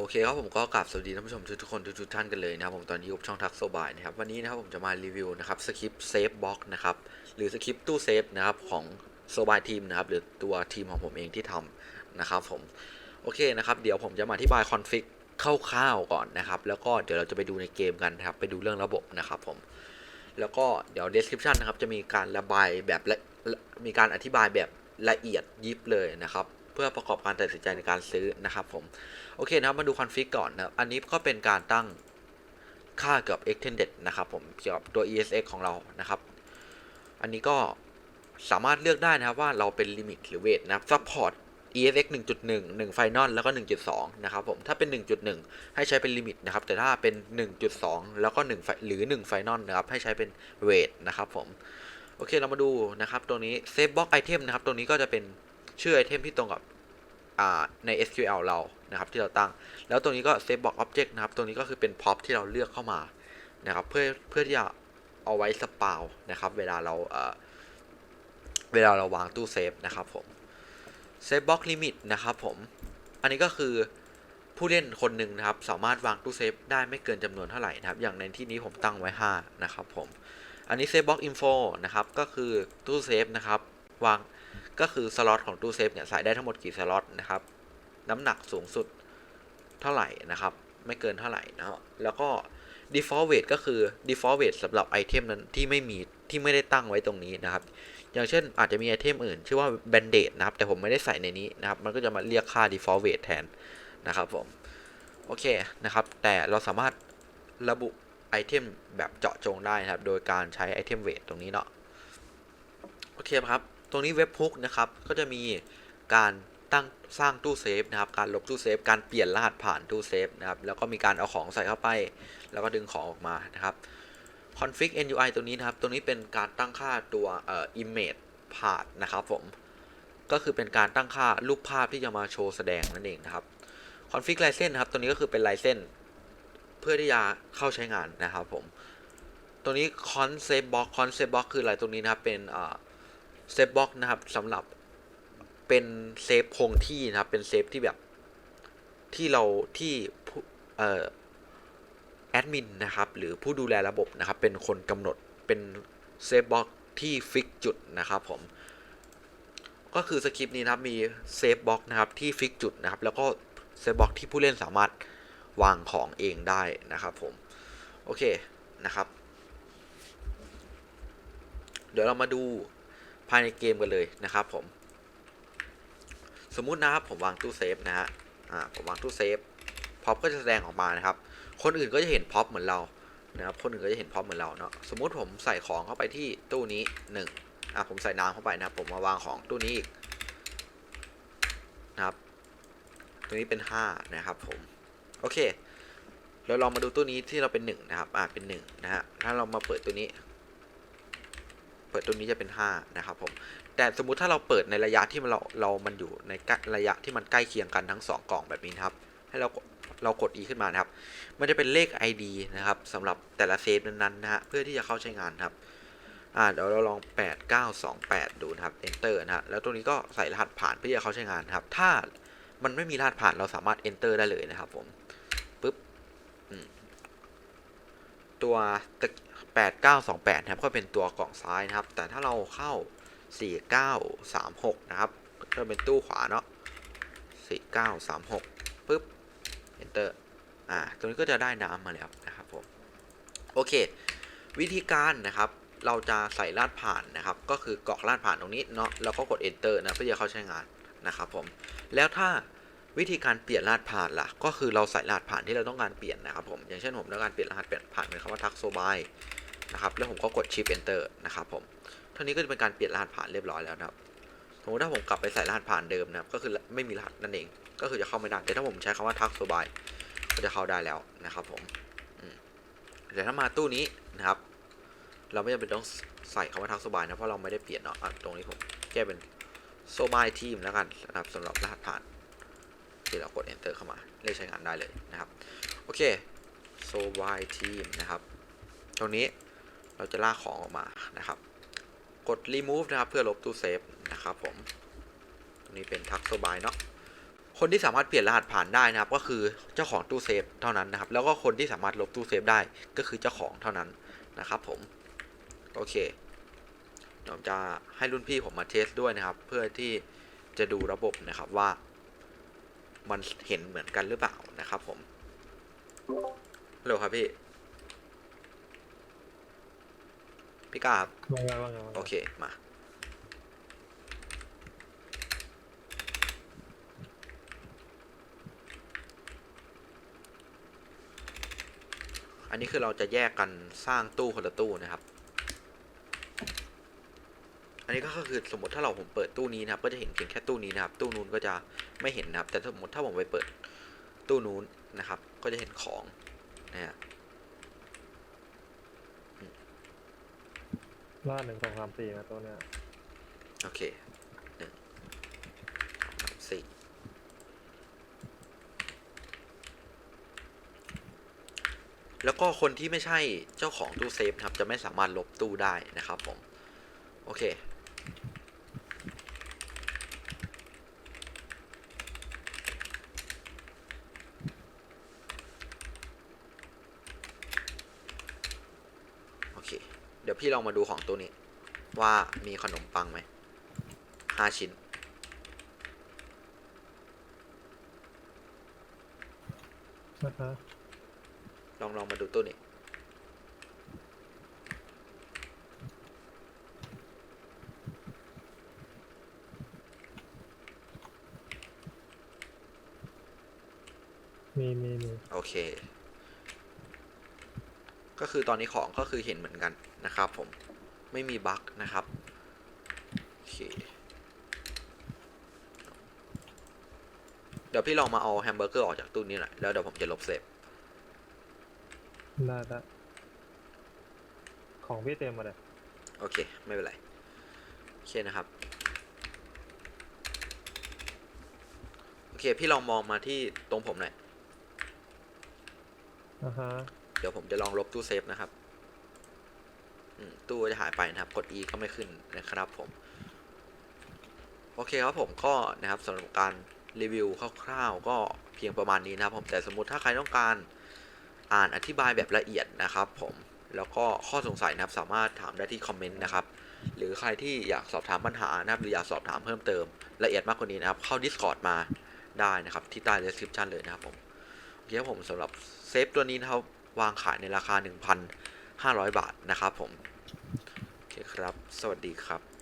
โอเคครับผมก็กราบสวัสดีท่านผู้ชมทุกๆคนทุกๆท่านกันเลยนะครับผมตอนนี้อยู่กับช่องทักโซบายนะครับวันนี้นะครับผมจะมารีวิวนะครับสคริปต์เซฟบ็อกนะครับหรือสคริปต์ตู้เซฟนะครับของโซบายทีมนะครับหรือตัวทีมของผมเองที่ทำนะครับผมโอเคนะครับเดี๋ยวผมจะมาอธิบายคอนฟิกคร่าวๆก่อนนะครับแล้วก็เดี๋ยวเราจะไปดูในเกมกันนะครับไปดูเรื่องระบบนะครับผมแล้วก็เดี๋ยว description นะครับจะมีการระบายแบบละมีการอธิบายแบบละเอียดยิบเลยนะครับ พื่อประกอบการตัดสินใจในการซื้อนะครับผม โอเคนะครับมาดูคอนฟิกก่อนนะครับอันนี้ก็เป็นการตั้งค่าเกี่ยวกับ extended นะครับผมเกี่ยวกับตัว ESX ของเรานะครับ อันนี้ก็สามารถเลือกได้นะครับว่าเราเป็นลิมิตหรือเวทนะครับ support ESX 1.1 1 Final แล้วก็ 1.2 นะครับผม ถ้าเป็น 1.1 ให้ใช้เป็นลิมิตนะครับ แต่ถ้าเป็น 1.2 แล้วก็1หรือ 1 Final นะครับ ให้ใช้เป็นเวทนะครับผม โอเค เรามาดูนะครับ ตัวนี้ Save Box Item นะครับ ตัวนี้ก็จะเป็น ชื่อไอเทมที่ตรงกับใน SQL เรานะครับที่เราตั้ง แล้วตรงนี้ก็ save box object นะครับ ตรงนี้ก็คือเป็น prop ที่เราเลือกเข้ามานะครับ เพื่อเพื่อที่จะเอาไว้สปาวนะครับ เวลาเราเอ่อเวลาเราวางตู้เซฟนะครับผม save box limit นะครับผม อันนี้ก็คือผู้เล่นคนหนึ่งนะครับ สามารถวางตู้เซฟได้ไม่เกินจำนวนเท่าไหร่นะครับ อย่างในที่นี้ผมตั้งไว้ 5 นะครับผม อันนี้ save box info นะครับ ก็คือตู้เซฟนะครับวาง ก็คือสล็อตของตู้เซฟเนี่ยใส่ได้ทั้งหมดกี่สล็อตนะครับ น้ำหนักสูงสุดเท่าไหร่นะครับ ไม่เกินเท่าไหร่นะแล้วก็ default weight ก็คือ default weight สำหรับไอเทมนั้นที่ไม่มีที่ไม่ได้ตั้งไว้ตรงนี้นะครับ อย่างเช่นอาจจะมีไอเทมอื่น ชื่อว่า band-aid นะครับ แต่ผมไม่ได้ใส่ในนี้นะครับ มันก็จะมาเรียกค่า default weight แทนนะครับผม โอเคนะครับ แต่เราสามารถระบุไอเทมแบบเจาะจงได้นะครับ โดยการใช้ไอเทม weight ตรงนี้เนาะ โอเคครับ ตรงนี้เว็บพุกนะครับก็จะมีการตั้งสร้างตู้เซฟนะครับ การลบตู้เซฟ การเปลี่ยนรหัสผ่านตู้เซฟนะครับ แล้วก็มีการเอาของใส่เข้าไป แล้วก็ดึงของออกมานะครับ config NUI ตัวนี้นะครับ ตัวนี้เป็นการตั้งค่าตัวเอ่อ image part นะครับผม ก็คือเป็นการตั้งค่ารูปภาพที่จะมาโชว์แสดงนั่นเองนะครับ config license นะครับ ตัวนี้ก็คือเป็น license เพื่อที่จะเข้าใช้งานนะครับผม ตัวนี้ concept box concept box คืออะไรตรงนี้นะครับ เป็นอ่า เซฟบ็อกนะครับสำหรับเป็นเซฟคงที่นะครับ เป็นเซฟที่แบบที่เราที่เอ่อแอดมินนะครับ หรือผู้ดูแลระบบนะครับ เป็นคนกำหนดเป็นเซฟบ็อกที่ฟิกจุดนะครับผม ก็คือสคริปต์นี้นะครับมีเซฟบ็อกนะครับที่ฟิกจุดนะครับ แล้วก็เซฟบ็อกที่ผู้เล่นสามารถวางของเองได้นะครับผม โอเคนะครับ เดี๋ยวเรามาดู ภายในเกมกันเลยนะครับผม สมมุตินะครับผมวางตู้เซฟนะฮะอ่าผมวางตู้เซฟพ็อปก็จะแสดงออกมานะครับ คนอื่นก็จะเห็นพ็อปเหมือนเรานะครับคนอื่นก็จะเห็นพ็อปเหมือนเราเนาะสมมุติผมใส่ของเข้าไปที่ตู้นี้หนึ่งอ่าผมใส่น้ำเข้าไปนะครับ ผมมาวางของตู้นี้อีกนะครับตัวนี้เป็นห้านะครับผมโอเคเราลองมาดูตู้นี้ที่เราเป็นหนึ่งนะครับอ่าเป็นหนึ่งนะฮะถ้าเรามาเปิดตัวนี้ ปิดตัวนี้จะเป็น 5 นะครับผม แต่สมมุติถ้าเราเปิดในระยะที่เราเรามันอยู่ในระยะที่มันใกล้เคียงกันทั้ง 2 กล่องแบบนี้นะครับ ให้เราเรากด E ขึ้นมานะครับ มันจะเป็นเลข ID นะครับสำหรับแต่ละเซฟนั้นๆนะฮะ เพื่อที่จะเข้าใช้งานครับ อ่า เดี๋ยวเราลอง 8928 ดูนะครับ Enter นะฮะ แล้วตรงนี้ก็ใส่รหัสผ่านเพื่อที่จะเข้าใช้งานนครับ ถ้ามันไม่มีรหัสผ่านเราสามารถ Enter ได้เลยนะครับผม ปึ๊บอืมตัวต 8928ครับก็เป็นตัวกล่องซ้ายนะครับ แต่ถ้าเราเข้า 4936 นะครับก็เป็นตู้ขวาเนาะ4936ปึ๊บ enter อ่าตรงนี้ก็จะได้น้ำมาแล้วนะครับผมโอเค วิธีการนะครับเราจะใส่รหัสผ่านนะครับ ก็คือกรอกรหัสผ่านตรงนี้เนาะแล้วก็กด enter นะเพื่อจะเข้าใช้งานนะครับผมแล้วถ้าวิธีการเปลี่ยนรหัสผ่านล่ะ ก็คือเราใส่รหัสผ่านที่เราต้องการเปลี่ยนนะครับผม อย่างเช่นผมต้องการเปลี่ยนรหัสเปลี่ยนผ่านเป็นคำว่าทักโซบาย นะครับแล้วผมก็กด shift enter นะครับผมเท่านี้ก็จะเป็นการเปลี่ยนรหัสผ่านเรียบร้อยแล้วนะครับสมมติถ้าผมกลับไปใส่รหัสผ่านเดิมนะครับก็คือไม่มีรหัสนั่นเอง ก็คือจะเข้าไม่ได้แต่ถ้าผมใช้คำว่าทักโซบายก็จะเข้าได้แล้วนะครับผมแต่ถ้ามาตู้นี้นะครับ เราไม่จำเป็นต้องใส่คำว่าทักโซบายนะเพราะเราไม่ได้เปลี่ยนเนาะะตรงนี้ผมแก้เป็นโซบายทีมแล้วกันนะครับสำหรับรหัสผ่านที่เรากด enter เข้ามาเรียกใช้งานได้เลยนะครับ โอเคโซบายทีมนะครับ ตรงนี้ เราจะลากของออกมานะครับ กด remove นะครับเพื่อลบตู้เซฟนะครับผมตรงนี้เป็นทักโซบายเนาะคนที่สามารถเปลี่ยนรหัสผ่านได้นะครับ ก็คือเจ้าของตู้เซฟเท่านั้นนะครับ แล้วก็คนที่สามารถลบตู้เซฟได้ก็คือเจ้าของเท่านั้นนะครับผมโอเคเดี๋ยวผมจะให้รุ่นพี่ผมมาเทสด้วยนะครับ เพื่อที่จะดูระบบนะครับว่า มันเห็นเหมือนกันหรือเปล่านะครับผมฮัลโหลครับพี่ พี่กาครับว่าไงว่าไงว่าไงโอเคมาอันนี้คือเราจะแยกกันสร้างตู้คนละตู้นะครับ อันนี้ก็คือสมมติถ้าเราผมเปิดตู้นี้นะครับ ก็จะเห็นเพียงแค่ตู้นี้นะครับ ตู้นู้นก็จะไม่เห็นนะครับ แต่สมมติถ้าผมไปเปิดตู้นู้นนะครับ ก็จะเห็นของนะฮะ ล่าหนึ่งสองสามสี่นะตัวเนี้ยโอเคหนึ่งสามสี่แล้วก็คนที่ไม่ใช่เจ้าของตู้เซฟนะครับ จะไม่สามารถลบตู้ได้นะครับผม โอเค โอเค เดี๋ยวพี่ลองมาดูของตัวนี้ ว่ามีขนมปังไหมห้าชิ้น นะฮะลองลองมาดูตัวนี้ มีมีมีโอเค ก็คือตอนนี้ของก็คือเห็นเหมือนกันนะครับผมไม่มีบั๊กนะครับโอเคเดี๋ยวพี่ลองมาเอาแฮมเบอร์เกอร์ออกจากตู้นี้หน่อยแล้วเดี๋ยวผมจะลบเซฟได้ได้ของพี่เต็มมาเลยโอเค ไม่เป็นไรโอเคนะครับโอเค พี่ลองมองมาที่ตรงผมหน่อยอ่าฮะ เดี๋ยวผมจะลองลบตู้เซฟนะครับตู้จะหายไปนะครับ กด E ก็ไม่ขึ้นนะครับผม โอเคครับผมก็นะครับสำหรับการรีวิวคร่าวๆ ก็เพียงประมาณนี้นะครับผมแต่สมมติถ้าใครต้องการอ่านอธิบายแบบละเอียดนะครับผมแล้วก็ข้อสงสัยนะครับสามารถถามได้ที่คอมเมนต์นะครับ หรือใครที่อยากสอบถามปัญหานะครับหรืออยากสอบถามเพิ่มเติมละเอียดมากกว่านี้นะครับ เข้า Discord มาได้นะครับ ที่ใต้ description เลยนะครับผมโอเคครับผมสำหรับเซฟตัวนี้นะครับ วางขายในราคา 1,500 บาทนะครับผม โอเคครับ สวัสดีครับ